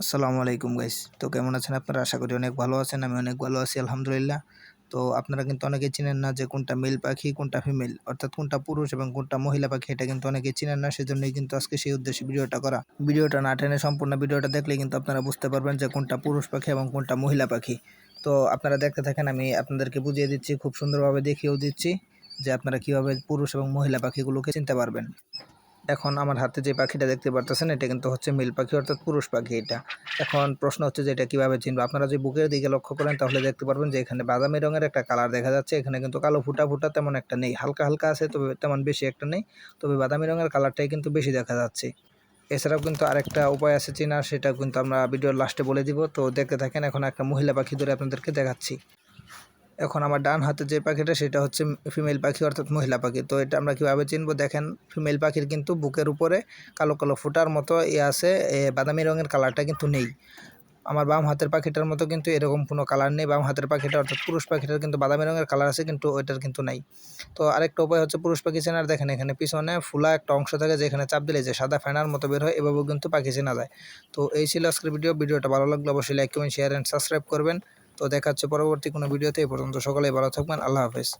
আসসালামু আলাইকুম গাইস তো কেমন আছেন আপনারা? আশা করি অনেক ভালো আছেন, আমি অনেক ভালো আছি, আলহামদুলিল্লাহ। তো আপনারা কিন্তু অনেকে চিনেন না যে কোনটা মেল পাখি, কোনটা ফিমেল অর্থাৎ কোনটা পুরুষ এবং কোনটা মহিলা পাখি, এটা কিন্তু অনেকে চিনেন না, সেজন্যই কিন্তু আজকে সেই উদ্দেশ্যে ভিডিওটা করা। ভিডিওটা না টেনে সম্পূর্ণ ভিডিওটা দেখলে কিন্তু আপনারা বুঝতে পারবেন যে কোনটা পুরুষ পাখি এবং কোনটা মহিলা পাখি। তো আপনারা দেখতে থাকেন, আমি আপনাদেরকে বুঝিয়ে দিচ্ছি, খুব সুন্দরভাবে দেখিয়েও দিচ্ছি যে আপনারা কীভাবে পুরুষ এবং মহিলা পাখিগুলোকে চিনতে পারবেন। এখন আমার হাতে যে পাখিটা দেখতে পারতেছেন, এটা কিন্তু হচ্ছে মিল পাখি, অর্থাৎ পুরুষ পাখি এটা। এখন প্রশ্ন হচ্ছে যে এটা কীভাবে চিনবো? আপনারা যদি বুকের দিকে লক্ষ্য করেন, তাহলে দেখতে পারবেন যে এখানে বাদামি রঙের একটা কালার দেখা যাচ্ছে। এখানে কিন্তু কালো ফুটা ফুটা তেমন একটা নেই, হালকা হালকা আছে, তবে তেমন বেশি একটা নেই। তবে বাদামি রঙের কালারটাই কিন্তু বেশি দেখা যাচ্ছে। এছাড়াও কিন্তু আরেকটা উপায় আছে চেনার, সেটা কিন্তু আমরা ভিডিওর লাস্টে বলে দিব। তো দেখতে থাকেন, এখন একটা মহিলা পাখি ধরে আপনাদেরকে দেখাচ্ছি। এখন আমার ডান হাতে যে পাখিটা, সেটা হচ্ছে ফিমেল পাখি অর্থাৎ মহিলা পাখি। তো এটা আমরা কীভাবে চিনবো? দেখেন, ফিমেল পাখির কিন্তু বুকের উপরে কালো কালো ফুটার মতো এ আছে বাদামি রঙের কালারটা কিন্তু নেই। আমার বাম হাতের পাখিটার মতো কিন্তু এরকম কোনো কালার নেই। বাম হাতের পাখিটা অর্থাৎ পুরুষ পাখিটার কিন্তু বাদামি রঙের কালার আছে, কিন্তু ওইটার কিন্তু নাই। তো আরেকটা উপায় হচ্ছে পুরুষ পাখি চেনার। দেখেন, এখানে পিছনে ফুলা একটা অংশ থাকে, যেখানে চাপ দিলে যে সাদা ফ্যানার মতো বের হয়, এভাবেও কিন্তু পাখি চেনা যায়। তো এই ছিল আজকের ভিডিও। ভিডিওটা ভালো লাগলে অবশ্যই like comment share and subscribe করবেন। তো দেখা হচ্ছে পরবর্তী কোনো ভিডিওতে এই পর্যন্ত সকলেই ভালো থাকবেন আল্লাহ হাফেজ।